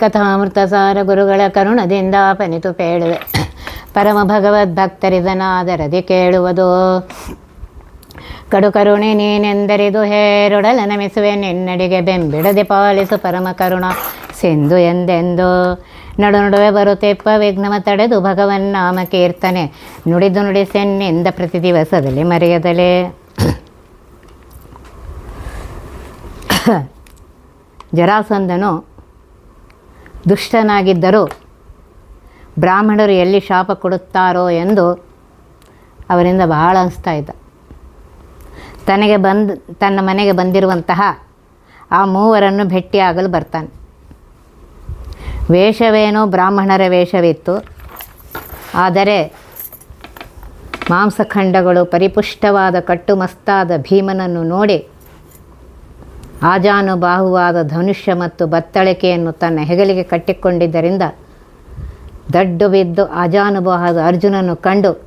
ಕಥಾಮೃತ ಸಾರ ಗುರುಗಳ ಕರುಣದಿಂದ ಪನಿತು ಪೇಳುವೆ ಪರಮ ಭಗವದ್ಭಕ್ತರಿದನಾದರದಿ ಕೇಳುವುದು. ಕಡು ಕರುಣೆ ನೀನೆಂದರಿದು ಹೇರೊಡಲ ನಮಿಸುವೆ. ನಿನ್ನಡಿಗೆ ಬೆಂಬಿಡದೆ ಪಾಲಿಸು ಪರಮ ಕರುಣ. ಸಿಂಧು ಎಂದೆಂದು ನಡು ನಡುವೆ ಬರುತ್ತೆಪ್ಪ ವಿಘ್ನಮ ತಡೆದು ಭಗವನ್ನಾಮ ಕೀರ್ತನೆ. ನುಡಿದು ನುಡಿಸೆನ್ನಿಂದ ಪ್ರತಿ ದಿವಸದಲ್ಲಿ ಮರೆಯದಲೆ. ಜರಾಸಂಧನು ದುಷ್ಟನಾಗಿದ್ದರೂ ಬ್ರಾಹ್ಮಣರು ಎಲ್ಲಿ ಶಾಪ ಕೊಡುತ್ತಾರೋ ಎಂದು ಅವರಿಂದ ಬಹಳ ಅನಿಸ್ತಾ ಇದ್ದ. ತನಗೆ ಬಂದು, ತನ್ನ ಮನೆಗೆ ಬಂದಿರುವಂತಹ ಆ ಮೂವರನ್ನು ಭೇಟಿಯಾಗಲು ಬರ್ತಾನೆ. ವೇಷವೇನೋ ಬ್ರಾಹ್ಮಣರ ವೇಷವಿತ್ತು. ಆದರೆ ಮಾಂಸಖಂಡಗಳು ಪರಿಪುಷ್ಟವಾದ ಕಟ್ಟುಮಸ್ತಾದ ಭೀಮನನ್ನು ನೋಡಿ ಆಜಾನುಬಾಹುವಾದ ಧನುಷ್ಯ ಮತ್ತು ಬತ್ತಳಿಕೆಯನ್ನು ತನ್ನ ಹೆಗಲಿಗೆ ಕಟ್ಟಿಕೊಂಡಿದ್ದರಿಂದ ದಡ್ಡು ಬಿದ್ದು ಆಜಾನುಬಾಹದ ಅರ್ಜುನನ್ನು ಕಂಡು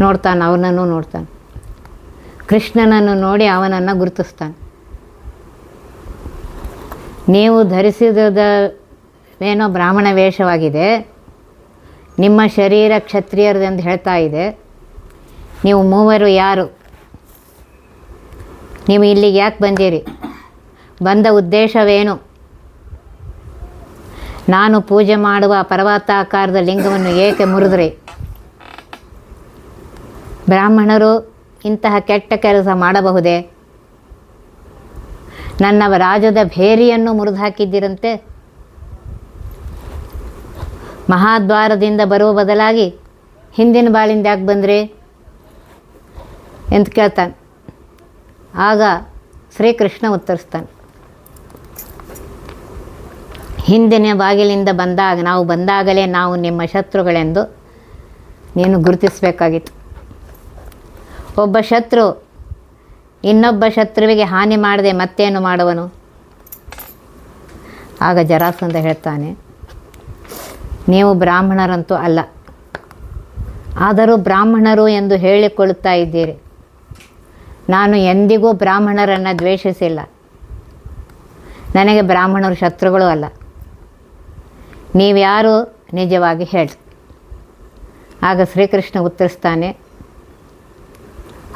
ನೋಡ್ತಾನೆ, ಅವನನ್ನು ನೋಡ್ತಾನೆ. ಕೃಷ್ಣನನ್ನು ನೋಡಿ ಅವನನ್ನು ಗುರುತಿಸ್ತಾನೆ. ನೀವು ಧರಿಸಿದವೇನೋ ಬ್ರಾಹ್ಮಣ ವೇಷವಾಗಿದೆ, ನಿಮ್ಮ ಶರೀರ ಕ್ಷತ್ರಿಯರದೆಂದು ಹೇಳ್ತಾ ಇದೆ, ನೀವು ಮೂವರು ಯಾರು? ನೀವು ಇಲ್ಲಿಗೆ ಯಾಕೆ ಬಂದಿರಿ? ಬಂದ ಉದ್ದೇಶವೇನು? ನಾನು ಪೂಜೆ ಮಾಡುವ ಪರ್ವತಾಕಾರದ ಲಿಂಗವನ್ನು ಏಕೆ ಮುರಿದ್ರಿ? ಬ್ರಾಹ್ಮಣರು ಇಂತಹ ಕೆಟ್ಟ ಕೆಲಸ ಮಾಡಬಹುದೇ? ನನ್ನ ರಾಜದ ಭೇರಿಯನ್ನು ಮುರಿದು ಹಾಕಿದ್ದಿರಂತೆ ಮಹಾದ್ವಾರದಿಂದ ಬರುವ ಬದಲಾಗಿ ಹಿಂದಿನ ಬಾಳಿಂದ ಯಾಕೆ ಬಂದ್ರಿ? ಅಂತ ಕೇಳ್ತಾನೆ. ಆಗ ಶ್ರೀಕೃಷ್ಣ ಉತ್ತರಿಸ್ತಾನೆ. ಹಿಂದಿನ ಬಾಗಿಲಿಂದ ಬಂದಾಗ, ನಾವು ಬಂದಾಗಲೇ ನಾವು ನಿಮ್ಮ ಶತ್ರುಗಳೆಂದು ನೀನು ಗುರುತಿಸಬೇಕಾಗಿತ್ತು. ಒಬ್ಬ ಶತ್ರು ಇನ್ನೊಬ್ಬ ಶತ್ರುವಿಗೆ ಹಾನಿ ಮಾಡದೆ ಮತ್ತೇನು ಮಾಡುವನು? ಆಗ ಜರಾಸಂಧ ಹೇಳ್ತಾನೆ, ನೀವು ಬ್ರಾಹ್ಮಣರಂತೂ ಅಲ್ಲ. ಆದರೂ ಬ್ರಾಹ್ಮಣರು ಎಂದು ಹೇಳಿಕೊಳ್ಳುತ್ತಾ ಇದ್ದೀರಿ. ನಾನು ಎಂದಿಗೂ ಬ್ರಾಹ್ಮಣರನ್ನು ದ್ವೇಷಿಸಿಲ್ಲ. ನನಗೆ ಬ್ರಾಹ್ಮಣರು ಶತ್ರುಗಳು ಅಲ್ಲ. ನೀವ್ಯಾರು ನಿಜವಾಗಿ ಹೇಳಿ. ಆಗ ಶ್ರೀಕೃಷ್ಣ ಉತ್ತರಿಸ್ತಾನೆ,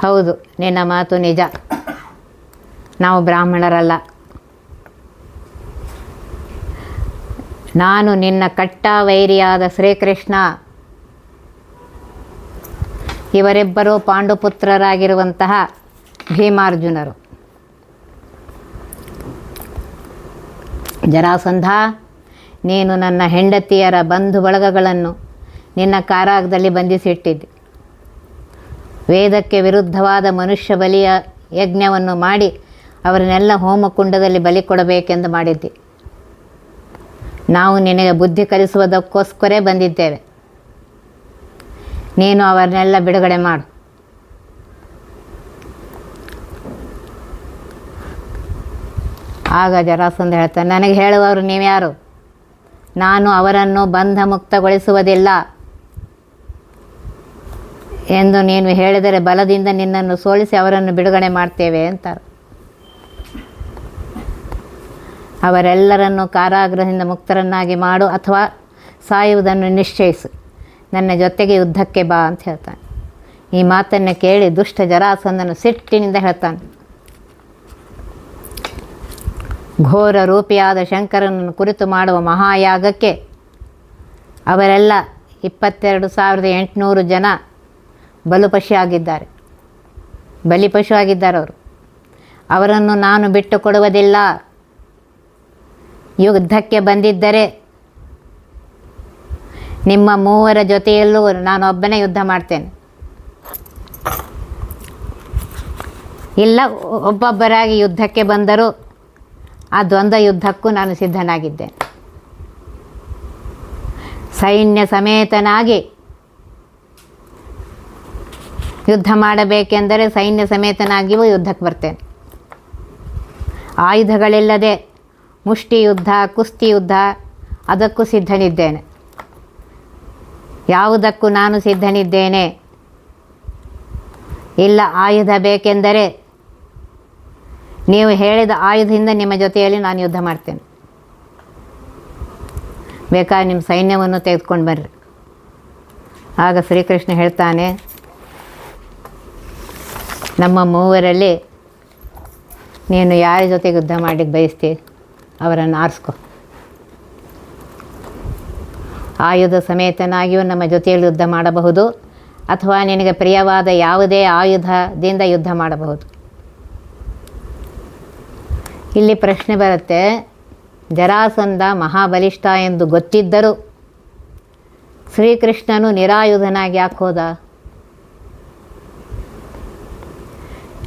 ಹೌದು, ನಿನ್ನ ಮಾತು ನಿಜ. ನಾವು ಬ್ರಾಹ್ಮಣರಲ್ಲ. ನಾನು ನಿನ್ನ ಕಟ್ಟ ವೈರಿಯಾದ ಶ್ರೀಕೃಷ್ಣ. ಇವರಿಬ್ಬರು ಪಾಂಡುಪುತ್ರರಾಗಿರುವಂತಹ ಭೀಮಾರ್ಜುನರು. ಜರಾಸಂಧ ನೀನು ನನ್ನ ಹೆಂಡತಿಯರ ಬಂಧು ಬಳಗಗಳನ್ನು ನಿನ್ನ ಕಾರಾಗದಲ್ಲಿ ಬಂಧಿಸಿಟ್ಟಿದ್ದೆ. ವೇದಕ್ಕೆ ವಿರುದ್ಧವಾದ ಮನುಷ್ಯ ಬಲಿಯ ಯಜ್ಞವನ್ನು ಮಾಡಿ ಅವರನ್ನೆಲ್ಲ ಹೋಮಕುಂಡದಲ್ಲಿ ಬಲಿ ಕೊಡಬೇಕೆಂದು ಮಾಡಿದ್ದೆ. ನಾವು ನಿನಗೆ ಬುದ್ಧಿ ಕಲಿಸುವುದಕ್ಕೋಸ್ಕರೇ ಬಂದಿದ್ದೇವೆ. ನೀನು ಅವರನ್ನೆಲ್ಲ ಬಿಡುಗಡೆ ಮಾಡು. ಆಗ ಜರಾಸಂಧ ಹೇಳ್ತಾನೆ, ನನಗೆ ಹೇಳುವವರು ನೀವ್ಯಾರು? ನಾನು ಅವರನ್ನು ಬಂಧ ಮುಕ್ತಗೊಳಿಸುವುದಿಲ್ಲ ಎಂದು ನೀನು ಹೇಳಿದರೆ ಬಲದಿಂದ ನಿನ್ನನ್ನು ಸೋಲಿಸಿ ಅವರನ್ನು ಬಿಡುಗಡೆ ಮಾಡ್ತೇವೆ ಅಂತಾರೆ. ಅವರೆಲ್ಲರನ್ನು ಕಾರಾಗೃಹದಿಂದ ಮುಕ್ತರನ್ನಾಗಿ ಮಾಡು ಅಥವಾ ಸಾಯುವುದನ್ನು ನಿಶ್ಚಯಿಸು. ನನ್ನ ಜೊತೆಗೆ ಯುದ್ಧಕ್ಕೆ ಬಾ ಅಂತ ಹೇಳ್ತಾನೆ. ಈ ಮಾತನ್ನು ಕೇಳಿ ದುಷ್ಟ ಜರಾಸಂದನು ಸಿಟ್ಟಿನಿಂದ ಹೇಳ್ತಾನೆ ಘೋರ ರೂಪಿಯಾದ ಶಂಕರನನ್ನು ಕುರಿತು ಮಾಡುವ ಮಹಾಯಾಗಕ್ಕೆ ಅವರೆಲ್ಲ ಇಪ್ಪತ್ತೆರಡು ಸಾವಿರದ ಎಂಟುನೂರು ಜನ ಬಲುಪಶು ಆಗಿದ್ದಾರೆ ಬಲಿಪಶು ಆಗಿದ್ದಾರೆ ಅವರು ಅವರನ್ನು ನಾನು ಬಿಟ್ಟು ಕೊಡುವುದಿಲ್ಲ ಯುದ್ಧಕ್ಕೆ ಬಂದಿದ್ದರೆ ನಿಮ್ಮ ಮೂವರ ಜೊತೆಯಲ್ಲೂ ನಾನು ಒಬ್ಬನೇ ಯುದ್ಧ ಮಾಡ್ತೇನೆ. ಇಲ್ಲ, ಒಬ್ಬೊಬ್ಬರಾಗಿ ಯುದ್ಧಕ್ಕೆ ಬಂದರೂ ಆ ದ್ವಂದ್ವ ಯುದ್ಧಕ್ಕೂ ನಾನು ಸಿದ್ಧನಾಗಿದ್ದೇನೆ ಸೈನ್ಯ ಸಮೇತನಾಗಿ ಯುದ್ಧ ಮಾಡಬೇಕೆಂದರೆ ಸೈನ್ಯ ಸಮೇತನಾಗಿಯೂ ಯುದ್ಧಕ್ಕೆ ಬರ್ತೇನೆ. ಆಯುಧಗಳಿಲ್ಲದೆ ಮುಷ್ಟಿ ಯುದ್ಧ, ಕುಸ್ತಿ ಯುದ್ಧ ಅದಕ್ಕೂ ಸಿದ್ಧನಿದ್ದೇನೆ. ಯಾವುದಕ್ಕೂ ನಾನು ಸಿದ್ಧನಿದ್ದೇನೆ. ಇಲ್ಲ ಆಯುಧ ಬೇಕೆಂದರೆ ನೀವು ಹೇಳಿದ ಆಯುಧದಿಂದ ನಿಮ್ಮ ಜೊತೆಯಲ್ಲಿ ನಾನು ಯುದ್ಧ ಮಾಡ್ತೇನೆ. ಬೇಕಾದ್ರೆ ನಿಮ್ಮ ಸೈನ್ಯವನ್ನು ತೆಗೆದುಕೊಂಡು ಬರ್ರಿ. ಆಗ ಶ್ರೀಕೃಷ್ಣ ಹೇಳ್ತಾನೆ, ನಮ್ಮ ಮೂವರಲ್ಲಿ ನೀನು ಯಾರ ಜೊತೆಗೆ ಯುದ್ಧ ಮಾಡಲಿಕ್ಕೆ ಬಯಸ್ತಿ, ಅವರನ್ನು ಆರಿಸ್ಕೊ. ಆಯುಧ ಸಮೇತನಾಗಿಯೂ ನಮ್ಮ ಜೊತೆಯಲ್ಲಿ ಯುದ್ಧ ಮಾಡಬಹುದು, ಅಥವಾ ನಿನಗೆ ಪ್ರಿಯವಾದ ಯಾವುದೇ ಆಯುಧದಿಂದ ಯುದ್ಧ ಮಾಡಬಹುದು. ಇಲ್ಲಿ ಪ್ರಶ್ನೆ ಬರುತ್ತೆ. ಜರಾಸಂಧ ಮಹಾಬಲಿಷ್ಠ ಎಂದು ಗೊತ್ತಿದ್ದರೂ. ಶ್ರೀಕೃಷ್ಣನು ನಿರಾಯುಧನಾಗಿ ಯಾಕೆ ಹೋದ?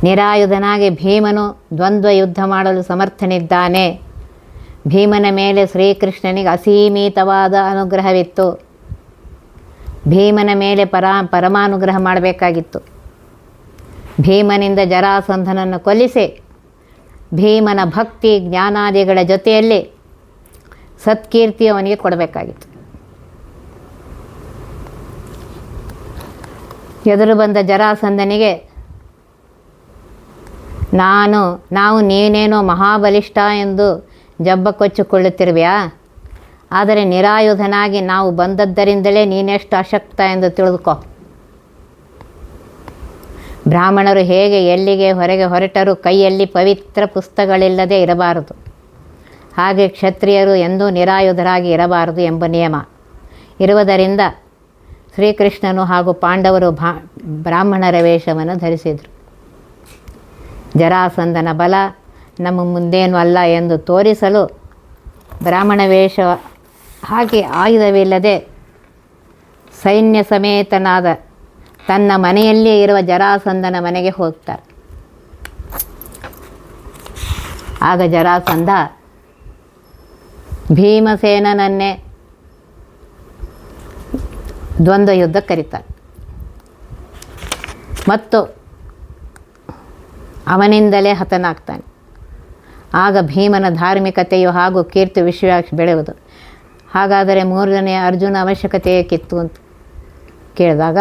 ನಿರಾಯುಧನಾಗಿ ಭೀಮನು ದ್ವಂದ್ವ ಯುದ್ಧ ಮಾಡಲು ಸಮರ್ಥನಿದ್ದಾನೆ. ಭೀಮನ ಮೇಲೆ ಶ್ರೀಕೃಷ್ಣನಿಗೆ ಅಸೀಮಿತವಾದ ಅನುಗ್ರಹವಿತ್ತು. ಭೀಮನ ಮೇಲೆ ಪರಾ, ಪರಮಾನುಗ್ರಹ ಮಾಡಬೇಕಾಗಿತ್ತು. ಭೀಮನಿಂದ ಜರಾಸಂಧನನ್ನು ಕೊಲ್ಲಿಸಿ. ಭೀಮನ ಭಕ್ತಿ ಜ್ಞಾನಾದಿಗಳ ಜೊತೆಯಲ್ಲಿ ಸತ್ಕೀರ್ತಿ ಅವನಿಗೆ ಕೊಡಬೇಕಾಗಿತ್ತು. ಎದುರು ಬಂದ ಜರಾಸಂದನಿಗೆ ನಾನು, ನಾವು ನೀನೇನೋ ಮಹಾಬಲಿಷ್ಠ ಎಂದು ಜಬ್ಬ ಕೊಚ್ಚಿಕೊಳ್ಳುತ್ತಿರುವೆಯಾ? ಆದರೆ ನಿರಾಯುಧನಾಗಿ ನಾವು ಬಂದದ್ದರಿಂದಲೇ ನೀನೆಷ್ಟು ಅಶಕ್ತ ಎಂದು ತಿಳಿದುಕೋ. ಬ್ರಾಹ್ಮಣರು ಹೇಗೆ ಎಲ್ಲಿಗೆ ಹೊರಗೆ ಹೊರಟರೂ ಕೈಯಲ್ಲಿ ಪವಿತ್ರ ಪುಸ್ತಕಗಳಿಲ್ಲದೆ ಇರಬಾರದು. ಹಾಗೆ ಕ್ಷತ್ರಿಯರು ಎಂದೂ ನಿರಾಯುಧರಾಗಿ ಇರಬಾರದು ಎಂಬ ನಿಯಮ. ಇರುವುದರಿಂದ ಶ್ರೀಕೃಷ್ಣನು ಹಾಗೂ ಪಾಂಡವರು ಭಾ, ಬ್ರಾಹ್ಮಣರ ವೇಷವನ್ನು ಧರಿಸಿದರು. ಜರಾಸಂದನ ಬಲ ನಮ್ಮ ಮುಂದೇನು ಅಲ್ಲ ಎಂದು ತೋರಿಸಲು ಬ್ರಾಹ್ಮಣ ವೇಷ ಹಾಗೆ ಆಯುಧವಿಲ್ಲದೆ ಸೈನ್ಯ ಸಮೇತನಾದ ತನ್ನ ಮನೆಯಲ್ಲಿಯೇ ಇರುವ ಜರಾಸಂದನ ಮನೆಗೆ ಹೋಗ್ತಾರೆ. ಆಗ ಜರಾಸಂದ ಭೀಮಸೇನನನ್ನೇ ದ್ವಂದ್ವ ಯುದ್ಧ ಕರೀತಾರೆ ಮತ್ತು ಅವನಿಂದಲೇ ಹತನಾಗ್ತಾನೆ. ಆಗ ಭೀಮನ ಧಾರ್ಮಿಕತೆಯು ಹಾಗೂ ಕೀರ್ತಿ ವಿಶ್ವ ಬೆಳೆಯುವುದು. ಹಾಗಾದರೆ ಮೂರನೆಯ ಅರ್ಜುನ ಅವಶ್ಯಕತೆ ಏಕಿತ್ತು ಅಂತ ಕೇಳಿದಾಗ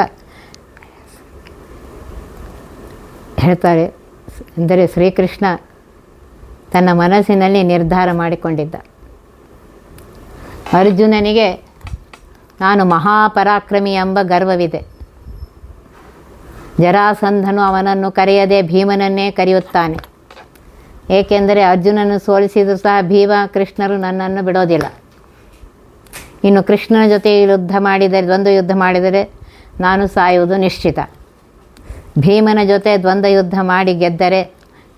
ಹೇಳ್ತಾರೆ ಅಂದರೆ ಶ್ರೀಕೃಷ್ಣ ತನ್ನ ಮನಸ್ಸಿನಲ್ಲಿ ನಿರ್ಧಾರ ಮಾಡಿಕೊಂಡಿದ್ದ. ಅರ್ಜುನನಿಗೆ, ನಾನು ಮಹಾಪರಾಕ್ರಮಿ ಎಂಬ ಗರ್ವವಿದೆ. ಜರಾಸಂಧನು ಅವನನ್ನು ಕರೆಯದೆ ಭೀಮನನ್ನೇ ಕರೆಯುತ್ತಾನೆ. ಏಕೆಂದರೆ ಅರ್ಜುನನ್ನು ಸೋಲಿಸಿದರೂ ಸಹ ಭೀಮ ಕೃಷ್ಣರು ನನ್ನನ್ನು ಬಿಡೋದಿಲ್ಲ. ಇನ್ನು ಕೃಷ್ಣನ ಜೊತೆ ಯುದ್ಧ ಮಾಡಿದರೆ ದ್ವಂದ್ವ ಯುದ್ಧ ಮಾಡಿದರೆ ನಾನು ಸಾಯುವುದು ನಿಶ್ಚಿತ. ಭೀಮನ ಜೊತೆ ದ್ವಂದ್ವ ಯುದ್ಧ ಮಾಡಿ ಗೆದ್ದರೆ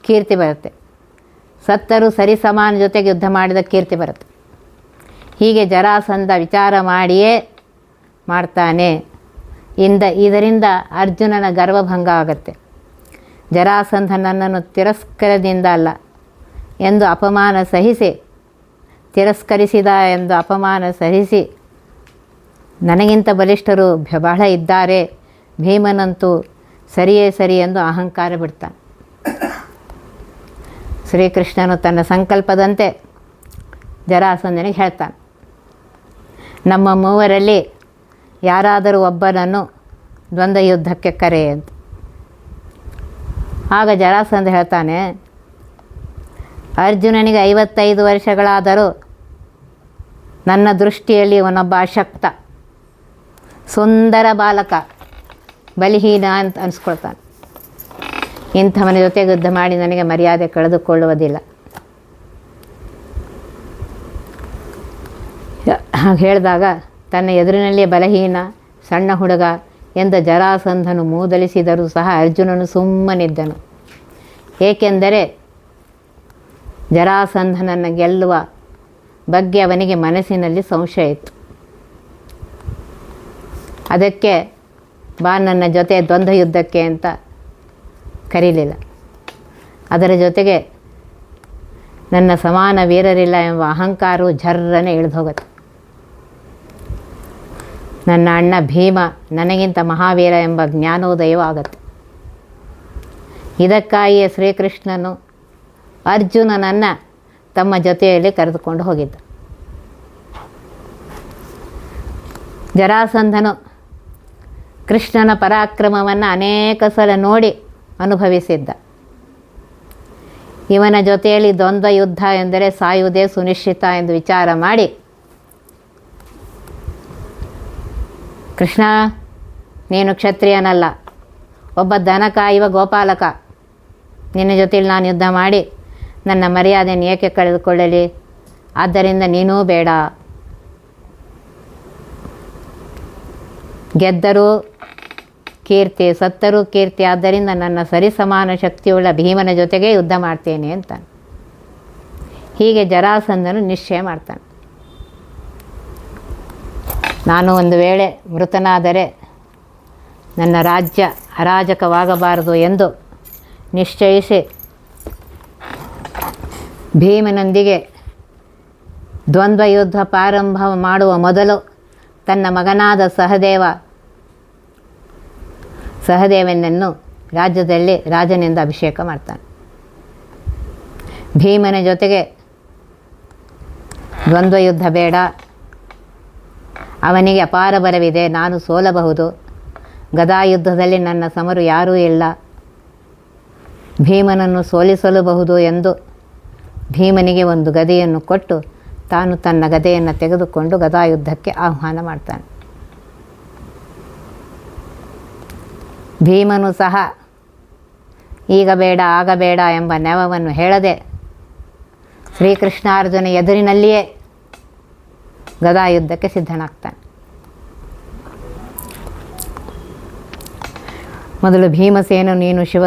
ಕೀರ್ತಿ ಬರುತ್ತೆ. ಸತ್ತರು ಸರಿ ಸಮಾನ ಜೊತೆಗೆ ಯುದ್ಧ ಮಾಡಿದ ಕೀರ್ತಿ ಬರುತ್ತೆ. ಹೀಗೆ ಜರಾಸಂಧ ವಿಚಾರ ಮಾಡಿಯೇ ಮಾಡ್ತಾನೆ. ಇಂದ, ಇದರಿಂದ ಅರ್ಜುನನ ಗರ್ವಭಂಗ ಆಗುತ್ತೆ. ಜರಾಸಂಧ ನನ್ನನ್ನು ತಿರಸ್ಕರದಿಂದ ಅಲ್ಲ, ಎಂದು ಅಪಮಾನ ಸಹಿಸಿ, ತಿರಸ್ಕರಿಸಿದ ಎಂದು ಅಪಮಾನ ಸಹಿಸಿ, ನನಗಿಂತ ಬಲಿಷ್ಠರು ಬಹಳ ಇದ್ದಾರೆ. ಭೀಮನಂತೂ ಸರಿಯೇ ಸರಿ ಎಂದು ಅಹಂಕಾರ ಬಿಡ್ತಾನೆ. ಶ್ರೀಕೃಷ್ಣನು ತನ್ನ ಸಂಕಲ್ಪದಂತೆ ಜರಾಸಂದನಿಗೆ ಹೇಳ್ತಾನೆ. ನಮ್ಮ ಮೂವರಲ್ಲಿ ಯಾರಾದರೂ ಒಬ್ಬನನ್ನು ದ್ವಂದ್ವ ಯುದ್ಧಕ್ಕೆ ಕರೆ ಅಂತ. ಆಗ ಜರಾಸಂಧ ಹೇಳ್ತಾನೆ, ಅರ್ಜುನನಿಗೆ ಐವತ್ತೈದು ವರ್ಷಗಳಾದರೂ ನನ್ನ ದೃಷ್ಟಿಯಲ್ಲಿ ಇವನೊಬ್ಬ ಅಶಕ್ತ, ಸುಂದರ ಬಾಲಕ. ಬಲಿಹೀನ ಅಂತ ಅನಿಸ್ಕೊಳ್ತಾನೆ. ಇಂಥವನ ಜೊತೆ ಯುದ್ಧ ಮಾಡಿ ನನಗೆ ಮರ್ಯಾದೆ ಕಳೆದುಕೊಳ್ಳುವುದಿಲ್ಲ. ಹಾಗೆ ಹೇಳಿದಾಗ, ತನ್ನ ಎದುರಿನಲ್ಲಿ ಬಲಹೀನ, ಸಣ್ಣ ಹುಡುಗ ಎಂದ ಜರಾಸಂಧನು ಮೂದಲಿಸಿದರೂ ಸಹ ಅರ್ಜುನನು ಸುಮ್ಮನಿದ್ದನು. ಏಕೆಂದರೆ ಜರಾಸಂಧನನ್ನು ಗೆಲ್ಲುವ ಬಗ್ಗೆ ಅವನಿಗೆ ಮನಸ್ಸಿನಲ್ಲಿ ಸಂಶಯ ಇತ್ತು. ಅದಕ್ಕೆ ಬಾ, ನನ್ನ ಜೊತೆ ದ್ವಂದ್ವ ಯುದ್ಧಕ್ಕೆ ಅಂತ ಕರೀಲಿಲ್ಲ. ಅದರ ಜೊತೆಗೆ ನನ್ನ ಸಮಾನ ವೀರರಿಲ್ಲ ಎಂಬ ಅಹಂಕಾರವು ಜರ್ರನೆ ಇಳಿದು ಹೋಗುತ್ತೆ ನನ್ನ ಅಣ್ಣ ಭೀಮ ನನಗಿಂತ ಮಹಾವೀರ ಎಂಬ ಜ್ಞಾನೋದಯವೂ ಆಗುತ್ತೆ. ಇದಕ್ಕಾಗಿಯೇ ಶ್ರೀಕೃಷ್ಣನು ಅರ್ಜುನನನ್ನು ತಮ್ಮ ಜೊತೆಯಲ್ಲಿ ಕರೆದುಕೊಂಡು ಹೋಗಿದ್ದ. ಜರಾಸಂಧನು ಕೃಷ್ಣನ ಪರಾಕ್ರಮವನ್ನು ಅನೇಕ ಸಲ ನೋಡಿ ಅನುಭವಿಸಿದ್ದ. ಇವನ ಜೊತೆಯಲ್ಲಿ ದ್ವಂದ್ವ ಯುದ್ಧ ಎಂದರೆ ಸಾಯುವುದೇ ಸುನಿಶ್ಚಿತ ಎಂದು ವಿಚಾರ ಮಾಡಿ, ಕೃಷ್ಣ, ನೀನು ಕ್ಷತ್ರಿಯನಲ್ಲ, ಒಬ್ಬ ದನಕ ಇವ ಗೋಪಾಲಕ, ನಿನ್ನ ಜೊತೆಲಿ ನಾನು ಯುದ್ಧ ಮಾಡಿ ನನ್ನ ಮರ್ಯಾದೆಯನ್ನು ಏಕೆ ಕಳೆದುಕೊಳ್ಳಲಿ? ಆದ್ದರಿಂದ ನೀನೂ ಬೇಡ. ಗೆದ್ದರೂ ಕೀರ್ತಿ, ಸತ್ತರೂ ಕೀರ್ತಿ, ಆದ್ದರಿಂದ ನನ್ನ ಸರಿಸಮಾನ ಶಕ್ತಿಯುಳ್ಳ ಭೀಮನ ಜೊತೆಗೆ ಯುದ್ಧ ಮಾಡ್ತೇನೆ ಅಂತ ಹೀಗೆ ಜರಾಸಂದನು ನಿಶ್ಚಯ ಮಾಡ್ತಾನೆ. ನಾನು ಒಂದು ವೇಳೆ ಮೃತನಾದರೆ ನನ್ನ ರಾಜ್ಯ ಅರಾಜಕವಾಗಬಾರದು ಎಂದು ನಿಶ್ಚಯಿಸಿ ಭೀಮನೊಂದಿಗೆ ದ್ವಂದ್ವ ಯುದ್ಧ ಪ್ರಾರಂಭ ಮಾಡುವ ಮೊದಲು ತನ್ನ ಮಗನಾದ ಸಹದೇವ, ಸಹದೇವನನ್ನು ರಾಜ್ಯದಲ್ಲಿ ರಾಜನಿಂದ ಅಭಿಷೇಕ ಮಾಡ್ತಾನೆ. ಭೀಮನ ಜೊತೆಗೆ ದ್ವಂದ್ವ ಯುದ್ಧ ಬೇಡ. ಅವನಿಗೆ ಅಪಾರ ಬರವಿದೆ, ನಾನು ಸೋಲಬಹುದು. ಗದಾಯುದ್ಧದಲ್ಲಿ ನನ್ನ ಸಮರು ಯಾರೂ ಇಲ್ಲ. ಭೀಮನನ್ನು ಸೋಲಿಸಲುಬಹುದು ಎಂದು ಭೀಮನಿಗೆ ಒಂದು ಗದೆಯನ್ನು ಕೊಟ್ಟು ತಾನು ತನ್ನ ಗದೆಯನ್ನು ತೆಗೆದುಕೊಂಡು ಗದಾಯುದ್ಧಕ್ಕೆ ಆಹ್ವಾನ ಮಾಡ್ತಾನೆ. ಭೀಮನು ಸಹ, ಈಗ ಬೇಡ, ಆಗ ಬೇಡ ಎಂಬ ನೆವವನ್ನು ಹೇಳದೆ ಶ್ರೀಕೃಷ್ಣಾರ್ಜುನ ಎದುರಿನಲ್ಲಿಯೇ ಗದಾಯುದ್ಧಕ್ಕೆ ಸಿದ್ಧನಾಗ್ತಾನೆ. ಮೊದಲು ಭೀಮಸೇನು, ನೀನು ಶಿವ,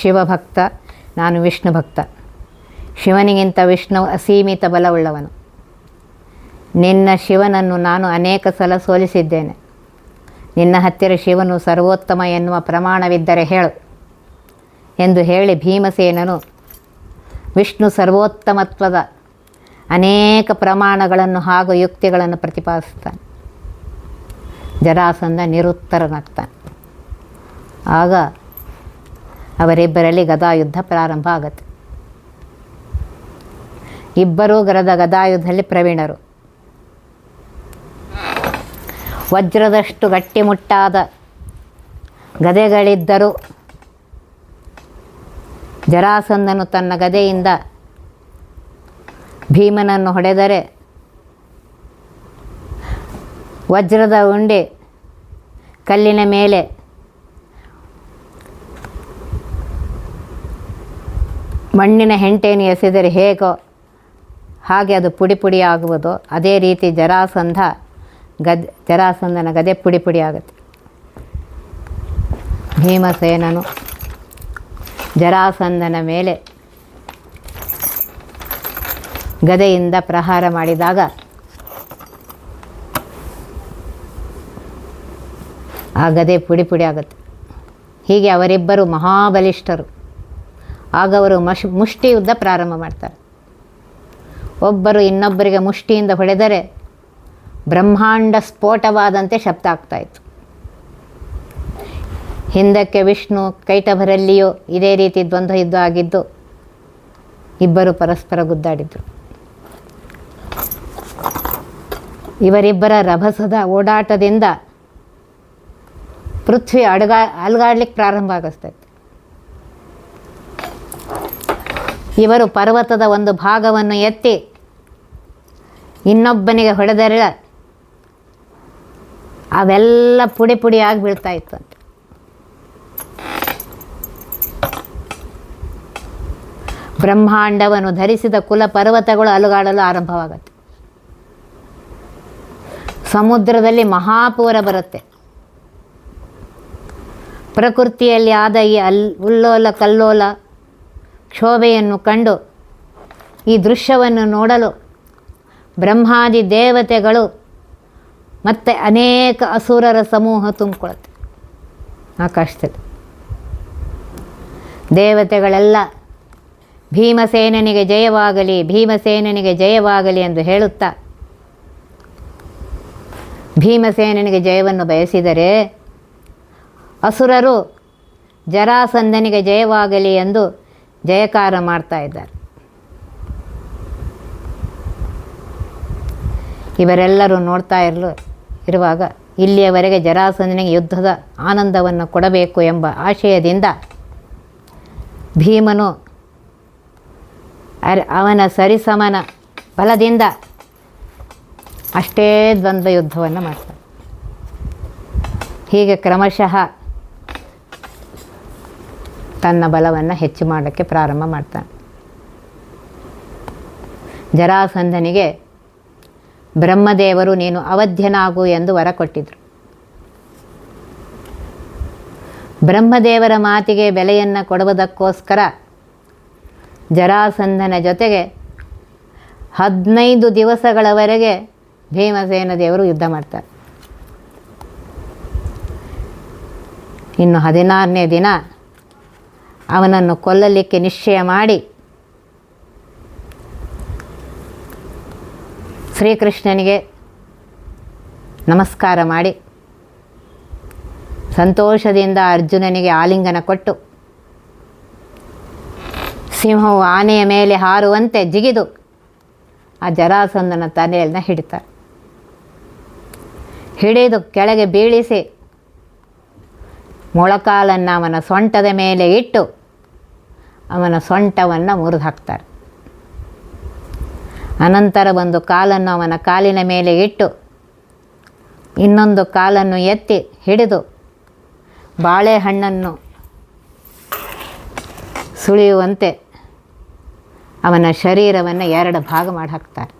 ಶಿವಭಕ್ತ, ನಾನು ವಿಷ್ಣು ಭಕ್ತ. ಶಿವನಿಗಿಂತ ವಿಷ್ಣು ಅಸೀಮಿತ ಬಲವುಳ್ಳವನು. ನಿನ್ನ ಶಿವನನ್ನು ನಾನು ಅನೇಕ ಸಲ ಸೋಲಿಸಿದ್ದೇನೆ. ನಿನ್ನ ಹತ್ತಿರ ಶಿವನು ಸರ್ವೋತ್ತಮ ಎನ್ನುವ ಪ್ರಮಾಣವಿದ್ದರೆ ಹೇಳು ಎಂದು ಹೇಳಿ ಭೀಮಸೇನನು ವಿಷ್ಣು ಸರ್ವೋತ್ತಮತ್ವದ ಅನೇಕ ಪ್ರಮಾಣಗಳನ್ನು ಹಾಗೂ ಯುಕ್ತಿಗಳನ್ನು ಪ್ರತಿಪಾದಿಸ್ತಾನೆ. ಜರಾಸಂದ ನಿರುತ್ತರನಾಗ್ತಾನೆ. ಆಗ ಅವರಿಬ್ಬರಲ್ಲಿ ಗದಾಯುದ್ಧ ಪ್ರಾರಂಭ ಆಗತ್ತೆ. ಇಬ್ಬರೂ ಗರದ ಗದಾಯುದ್ಧದಲ್ಲಿ ಪ್ರವೀಣರು. ವಜ್ರದಷ್ಟು ಗಟ್ಟಿಮುಟ್ಟಾದ ಗದೆಗಳಿದ್ದರೂ ಜರಾಸಂದನು ತನ್ನ ಗದೆಯಿಂದ ಭೀಮನನ್ನು ಹೊಡೆದರೆ ವಜ್ರದ ಉಂಡೆ ಕಲ್ಲಿನ ಮೇಲೆ ಮಣ್ಣಿನ ಹೆಂಟೆಯನ್ನು ಎಸೆದರೆ ಹೇಗೋ ಹಾಗೆ ಅದು ಪುಡಿ ಪುಡಿಯಾಗುವುದು, ಅದೇ ರೀತಿ ಜರಾಸಂಧ ಗದ್ ಜರಾಸಂದನ ಗದೆ ಪುಡಿ ಪುಡಿ ಆಗುತ್ತೆ. ಭೀಮಸೇನನು ಜರಾಸಂದನ ಮೇಲೆ ಗದೆಯಿಂದ ಪ್ರಹಾರ ಮಾಡಿದಾಗ ಆ ಗದೆ ಪುಡಿ ಪುಡಿ ಆಗುತ್ತೆ. ಹೀಗೆ ಅವರಿಬ್ಬರು ಮಹಾಬಲಿಷ್ಠರು. ಆಗ ಅವರು ಮಶ್ ಮುಷ್ಟಿ ಯುದ್ಧ ಪ್ರಾರಂಭ ಮಾಡ್ತಾರೆ. ಒಬ್ಬರು ಇನ್ನೊಬ್ಬರಿಗೆ ಮುಷ್ಟಿಯಿಂದ ಹೊಡೆದರೆ ಬ್ರಹ್ಮಾಂಡ ಸ್ಫೋಟವಾದಂತೆ ಶಬ್ದ ಆಗ್ತಾಯಿತ್ತು ಹಿಂದಕ್ಕೆ ವಿಷ್ಣು ಕೈಟಭರಲ್ಲಿಯೂ ಇದೇ ರೀತಿ ದ್ವಂದ್ವ ಯುದ್ಧ ಆಗಿದ್ದು, ಇಬ್ಬರು ಪರಸ್ಪರ ಗುದ್ದಾಡಿದರು. ಇವರಿಬ್ಬರ ರಭಸದ ಓಡಾಟದಿಂದ ಪೃಥ್ವಿ ಅಡಗಾ, ಅಲ್ಗಾಡ್ಲಿಕ್ಕೆ ಪ್ರಾರಂಭ ಆಗಿಸ್ತೈತೆ ಇವರು ಪರ್ವತದ ಒಂದು ಭಾಗವನ್ನು ಎತ್ತಿ ಇನ್ನೊಬ್ಬನಿಗೆ ಹೊಡೆದರೆ ಅವೆಲ್ಲ ಪುಡಿ ಪುಡಿಯಾಗಿ ಬೀಳ್ತಾ ಇತ್ತು. ಅಂತ ಬ್ರಹ್ಮಾಂಡವನ್ನು ಧರಿಸಿದ ಕುಲ ಪರ್ವತಗಳು ಅಲುಗಾಡಲು ಆರಂಭವಾಗುತ್ತೆ. ಸಮುದ್ರದಲ್ಲಿ ಮಹಾಪೂರ ಬರುತ್ತೆ. ಪ್ರಕೃತಿಯಲ್ಲಿ ಆದ ಈ ಅಲ್, ಉಲ್ಲೋಲ ಕಲ್ಲೋಲ ಕ್ಷೋಭೆಯನ್ನು ಕಂಡು ಈ ದೃಶ್ಯವನ್ನು ನೋಡಲು ಬ್ರಹ್ಮಾದಿ ದೇವತೆಗಳು ಮತ್ತು ಅನೇಕ ಅಸುರರ ಸಮೂಹ ತುಂಬಿಕೊಳ್ಳುತ್ತೆ ಆಕಾಶದಲ್ಲಿ. ದೇವತೆಗಳೆಲ್ಲ ಭೀಮಸೇನನಿಗೆ ಜಯವಾಗಲಿ ಭೀಮಸೇನನಿಗೆ ಜಯವಾಗಲಿ ಎಂದು ಹೇಳುತ್ತಾ, ಭೀಮಸೇನನಿಗೆ ಜಯವನ್ನು ಬಯಸಿದರೆ ಅಸುರರು ಜರಾಸಂಧನಿಗೆ ಜಯವಾಗಲಿ ಎಂದು ಜಯಕಾರ ಮಾಡ್ತಾ ಇದ್ದಾರೆ. ಇವರೆಲ್ಲರೂ ನೋಡ್ತಾ ಇರಲು ಇರುವಾಗ ಇಲ್ಲಿಯವರೆಗೆ ಜರಾಸಂಧನಿಗೆ ಯುದ್ಧದ ಆನಂದವನ್ನು ಕೊಡಬೇಕು ಎಂಬ ಆಶಯದಿಂದ ಭೀಮನು ಅವನ ಸರಿಸಮನ ಬಲದಿಂದ ಅಷ್ಟೇ ದ್ವಂದ್ವ ಯುದ್ಧವನ್ನು ಮಾಡ್ತಾನೆ. ಹೀಗೆ ಕ್ರಮಶಃ ತನ್ನ ಬಲವನ್ನು ಹೆಚ್ಚು ಮಾಡೋಕ್ಕೆ ಪ್ರಾರಂಭ ಮಾಡ್ತಾನೆ. ಜರಾಸಂಧನಿಗೆ ಬ್ರಹ್ಮದೇವರು ನೀನು ಅವಧ್ಯನಾಗು ಎಂದು ವರ ಕೊಟ್ಟಿದ್ರು. ಬ್ರಹ್ಮದೇವರ ಮಾತಿಗೆ ಬೆಲೆಯನ್ನು ಕೊಡುವುದಕ್ಕೋಸ್ಕರ ಜರಾಸಂಧನ ಜೊತೆಗೆ ಹದಿನೈದು ದಿವಸಗಳವರೆಗೆ ಭೀಮಸೇನ ದೇವರು ಯುದ್ಧ ಮಾಡ್ತಾರೆ. ಇನ್ನು ಹದಿನಾರನೇ ದಿನ ಅವನನ್ನು ಕೊಲ್ಲಲಿಕ್ಕೆ ನಿಶ್ಚಯ ಮಾಡಿ ಶ್ರೀಕೃಷ್ಣನಿಗೆ ನಮಸ್ಕಾರ ಮಾಡಿ ಸಂತೋಷದಿಂದ ಅರ್ಜುನನಿಗೆ ಆಲಿಂಗನ ಕೊಟ್ಟು ಸಿಂಹವು ಆನೆಯ ಮೇಲೆ ಹಾರುವಂತೆ ಜಿಗಿದು ಆ ಜರಾಸಂದನ ತಲೆಯನ್ನ ಹಿಡಿತಾರೆ. ಹಿಡಿದು ಕೆಳಗೆ ಬೀಳಿಸಿ ಮೊಳಕಾಲನ್ನು ಅವನ ಸೊಂಟದ ಮೇಲೆ ಇಟ್ಟು ಅವನ ಸೊಂಟವನ್ನು ಮುರಿದು ಹಾಕ್ತಾರೆ. ಅನಂತರ ಒಂದು ಕಾಲನ್ನು ಅವನ ಕಾಲಿನ ಮೇಲೆ ಇಟ್ಟು ಇನ್ನೊಂದು ಕಾಲನ್ನು ಎತ್ತಿ ಹಿಡಿದು ಬಾಳೆಹಣ್ಣನ್ನು ಸುಳಿಯುವಂತೆ ಅವನ ಶರೀರವನ್ನು ಎರಡು ಭಾಗ ಮಾಡಿ ಹಾಕ್ತಾರೆ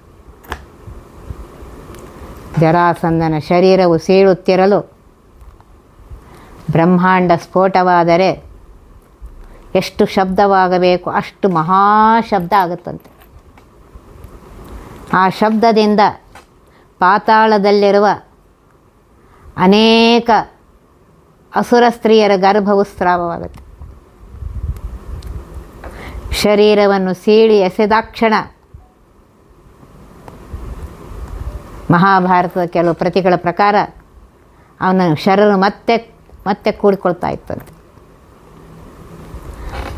ಜರಾಸಂದನ ಶರೀರವು ಸೀಳುತ್ತಿರಲು ಬ್ರಹ್ಮಾಂಡ ಸ್ಫೋಟವಾದರೆ ಎಷ್ಟು ಶಬ್ದವಾಗಬೇಕು ಅಷ್ಟು ಮಹಾಶಬ್ದ ಆಗುತ್ತಂತೆ. ಆ ಶಬ್ದದಿಂದ ಪಾತಾಳದಲ್ಲಿರುವ ಅನೇಕ ಅಸುರ ಸ್ತ್ರೀಯರ ಗರ್ಭವು ಸ್ರಾವವಾಗುತ್ತೆ. ಶರೀರವನ್ನು ಸೀಳಿ ಎಸೆದಾಕ್ಷಣ ಮಹಾಭಾರತದ ಕೆಲವು ಪ್ರತಿಗಳ ಪ್ರಕಾರ ಅವನ ಶರರು ಮತ್ತೆ ಮತ್ತೆ ಕೂಡಿಕೊಳ್ತಾ ಇತ್ತಂತೆ.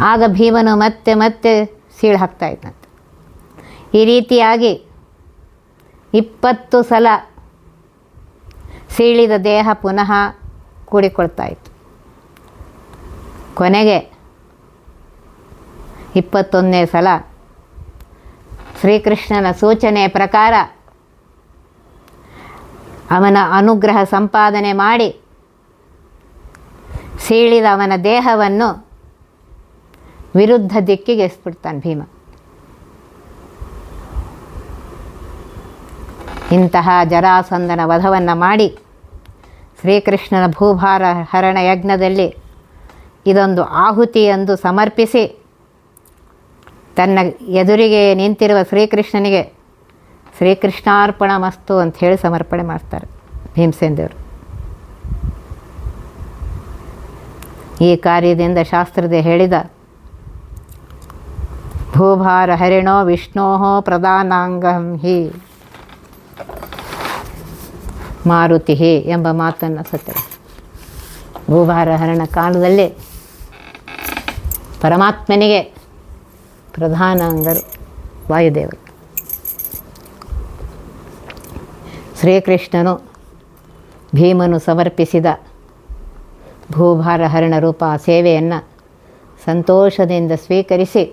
ಆಗ ಭೀಮನು ಮತ್ತೆ ಮತ್ತೆ ಸೀಳು ಹಾಕ್ತಾ ಇದ್ದಂತೆ ಈ ರೀತಿಯಾಗಿ ಇಪ್ಪತ್ತು ಸಲ ಸೀಳಿದ ದೇಹ ಪುನಃ ಕೂಡಿಕೊಳ್ತಾ ಇತ್ತು. ಕೊನೆಗೆ ಇಪ್ಪತ್ತೊಂದನೇ ಸಲ ಶ್ರೀಕೃಷ್ಣನ ಸೂಚನೆಯ ಪ್ರಕಾರ ಅವನ ಅನುಗ್ರಹ ಸಂಪಾದನೆ ಮಾಡಿ ಸೀಳಿದ ಅವನ ದೇಹವನ್ನು ವಿರುದ್ಧ ದಿಕ್ಕಿಗೆ ಎಸ್ಬಿಡ್ತಾನೆ ಭೀಮ. ಇಂತಹ ಜರಾಸಂದನ ವಧವನ್ನು ಮಾಡಿ ಶ್ರೀಕೃಷ್ಣನ ಭೂಭಾರ ಹರಣ ಯಜ್ಞದಲ್ಲಿ ಇದೊಂದು ಆಹುತಿ ಎಂದು ಸಮರ್ಪಿಸಿ ತನ್ನ ಎದುರಿಗೆ ನಿಂತಿರುವ ಶ್ರೀಕೃಷ್ಣನಿಗೆ ಶ್ರೀಕೃಷ್ಣಾರ್ಪಣ ಮಸ್ತು ಅಂತ ಹೇಳಿ ಸಮರ್ಪಣೆ ಮಾಡ್ತಾರೆ ಭೀಮಸೇನ್ ದೇವರು ಈ ಕಾರ್ಯದಿಂದ ಶಾಸ್ತ್ರದ ಹೇಳಿದ, ಭೂಭಾರ ಹರಿಣೋ ವಿಷ್ಣೋ ಪ್ರಧಾನಾಂಗಂ ಹಿ. ಮಾರುತಿ ಎಂಬ ಮಾತನ್ನು ಸತ್ಯ. ಭೂಭಾರ ಹರಣ ಕಾಲದಲ್ಲಿ ಪರಮಾತ್ಮನಿಗೆ ಪ್ರಧಾನ ಅಂಗರು ವಾಯುದೇವರು. ಶ್ರೀಕೃಷ್ಣನು ಭೀಮನು ಸಮರ್ಪಿಸಿದ ಭೂಭಾರ ಹರಣ ರೂಪ ಸೇವೆಯನ್ನು ಸಂತೋಷದಿಂದ ಸ್ವೀಕರಿಸಿ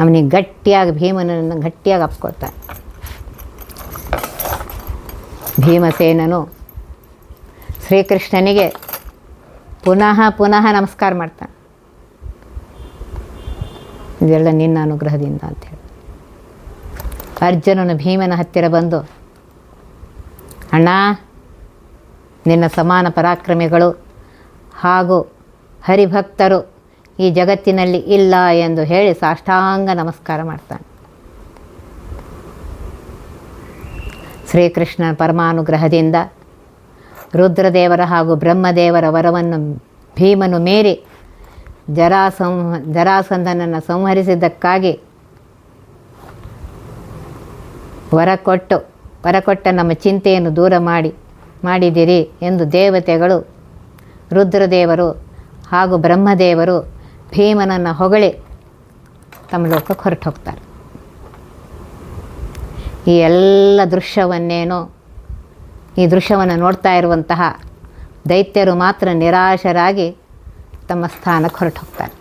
ಅವನಿಗೆ ಗಟ್ಟಿಯಾಗಿ ಭೀಮನನ್ನು ಗಟ್ಟಿಯಾಗಿ ಅಪ್ಕೊಳ್ತಾನೆ ಭೀಮಸೇನನು ಶ್ರೀಕೃಷ್ಣನಿಗೆ ಪುನಃ ಪುನಃ ನಮಸ್ಕಾರ ಮಾಡ್ತಾನೆ. ಇದೆಲ್ಲ ನಿನ್ನ ಅನುಗ್ರಹದಿಂದ ಅಂಥೇಳಿ ಅರ್ಜುನನು ಭೀಮನ ಹತ್ತಿರ ಬಂದು, ಅಣ್ಣ, ನಿನ್ನ ಸಮಾನ ಪರಾಕ್ರಮಿಗಳು ಹಾಗೂ ಹರಿಭಕ್ತರು ಈ ಜಗತ್ತಿನಲ್ಲಿ ಇಲ್ಲ ಎಂದು ಹೇಳಿ ಸಾಷ್ಟಾಂಗ ನಮಸ್ಕಾರ ಮಾಡ್ತಾನೆ. ಶ್ರೀಕೃಷ್ಣನ ಪರಮಾನುಗ್ರಹದಿಂದ ರುದ್ರದೇವರ ಹಾಗೂ ಬ್ರಹ್ಮದೇವರ ವರವನ್ನು ಭೀಮನು ಮೀರಿ ಜರಾಸಂ ಜರಾಸಂಧನನ್ನು ಸಂಹರಿಸಿದ್ದಕ್ಕಾಗಿ ವರ ಕೊಟ್ಟು, ವರ ಕೊಟ್ಟ ನಮ್ಮ ಚಿಂತೆಯನ್ನು ದೂರ ಮಾಡಿ, ಮಾಡಿದಿರಿ ಎಂದು ದೇವತೆಗಳು, ರುದ್ರದೇವರು ಹಾಗೂ ಬ್ರಹ್ಮದೇವರು ಭೀಮನನ್ನು ಹೊಗಳಿ ತಮ್ಮ ಲೋಕಕ್ಕೆ ಹೊರಟು ಹೋಗ್ತಾರೆ ಈ ಎಲ್ಲ ದೃಶ್ಯವನ್ನೇನು, ಈ ದೃಶ್ಯವನ್ನು ನೋಡ್ತಾ ಇರುವಂತಹ ದೈತ್ಯರು ಮಾತ್ರ ನಿರಾಶರಾಗಿ ತಮ್ಮ ಸ್ಥಾನಕ್ಕೆ ಹೊರಟು ಹೋಗ್ತಾರೆ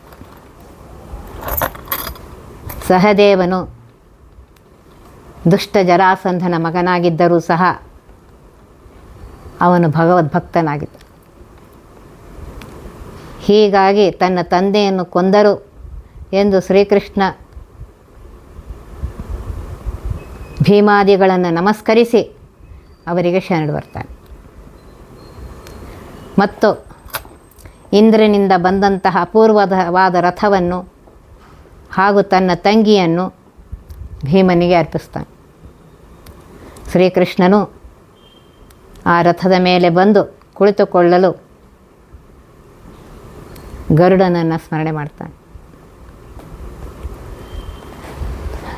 ಸಹದೇವನು ದುಷ್ಟ ಜರಾಸಂಧನ ಮಗನಾಗಿದ್ದರೂ ಸಹ ಅವನು ಭಗವದ್ಭಕ್ತನಾಗಿದ್ದ. ಹೀಗಾಗಿ ತನ್ನ ತಂದೆಯನ್ನು ಕೊಂದರು ಎಂದು ಶ್ರೀಕೃಷ್ಣ ಭೀಮಾದಿಗಳನ್ನು ನಮಸ್ಕರಿಸಿ ಅವರಿಗೆ ಶರಣು ಬರ್ತಾನೆ. ಮತ್ತು ಇಂದ್ರನಿಂದ ಬಂದಂತಹ ಅಪೂರ್ವವಾದ ರಥವನ್ನು ಹಾಗೂ ತನ್ನ ತಂಗಿಯನ್ನು ಭೀಮನಿಗೆ ಅರ್ಪಿಸ್ತಾನೆ. ಶ್ರೀಕೃಷ್ಣನು ಆ ರಥದ ಮೇಲೆ ಬಂದು ಕುಳಿತುಕೊಳ್ಳಲು ಗರುಡನನ್ನು ಸ್ಮರಣೆ ಮಾಡ್ತಾನೆ.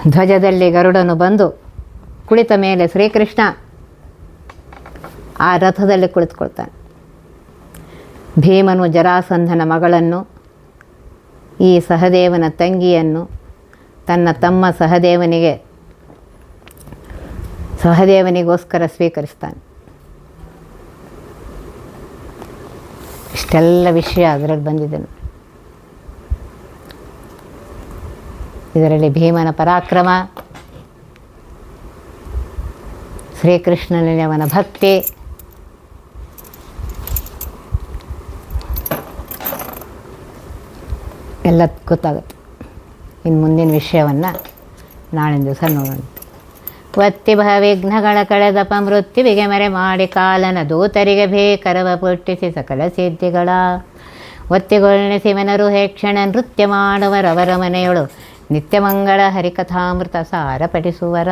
ಧ್ವಜದಲ್ಲಿ ಗರುಡನು ಬಂದು ಕುಳಿತ ಮೇಲೆ ಶ್ರೀಕೃಷ್ಣ ಆ ರಥದಲ್ಲಿ ಕುಳಿತುಕೊಳ್ತಾನೆ. ಭೀಮನು ಜರಾಸಂಧನ ಮಗಳನ್ನು, ಈ ಸಹದೇವನ ತಂಗಿಯನ್ನು, ತನ್ನ ತಮ್ಮ ಸಹದೇವನಿಗೆ, ಸಹದೇವನಿಗೋಸ್ಕರ ಸ್ವೀಕರಿಸ್ತಾನೆ. ಇಷ್ಟೆಲ್ಲ ವಿಷಯ ಅದರಲ್ಲಿ ಬಂದಿದ್ದನು ಇದರಲ್ಲಿ ಭೀಮನ ಪರಾಕ್ರಮ ಶ್ರೀಕೃಷ್ಣನಲ್ಲಿ ಅವನ ಭಕ್ತಿ. ಎಲ್ಲ ಗೊತ್ತಾಗುತ್ತೆ. ಇನ್ನು ಮುಂದಿನ ವಿಷಯವನ್ನು ನಾಳಿನ ದಿವಸ ನೋಡೋಣ. ಒತ್ತಿ ವಿಘ್ನಗಳ ಕಳೆದಪ ಮೃತ್ಯುವಿಗೆ ಮರೆ ಮಾಡಿ ಕಾಲನ ದೂತರಿಗೆ ಭೇಕರವ ಪುಟ್ಟಿಸಿ ಸಕಲ ಸಿದ್ಧಿಗಳ. ಒತ್ತಿಗೊಳ್ಳಿಸಿವನರು ಹೇಕ್ಷಣ ನೃತ್ಯ ಮಾಡುವರವರ ಮನೆಯೊಳು ನಿತ್ಯಮಂಗಳ ಹರಿಕಥಾಮೃತ ಸಾರ ಪಠಿಸುವರ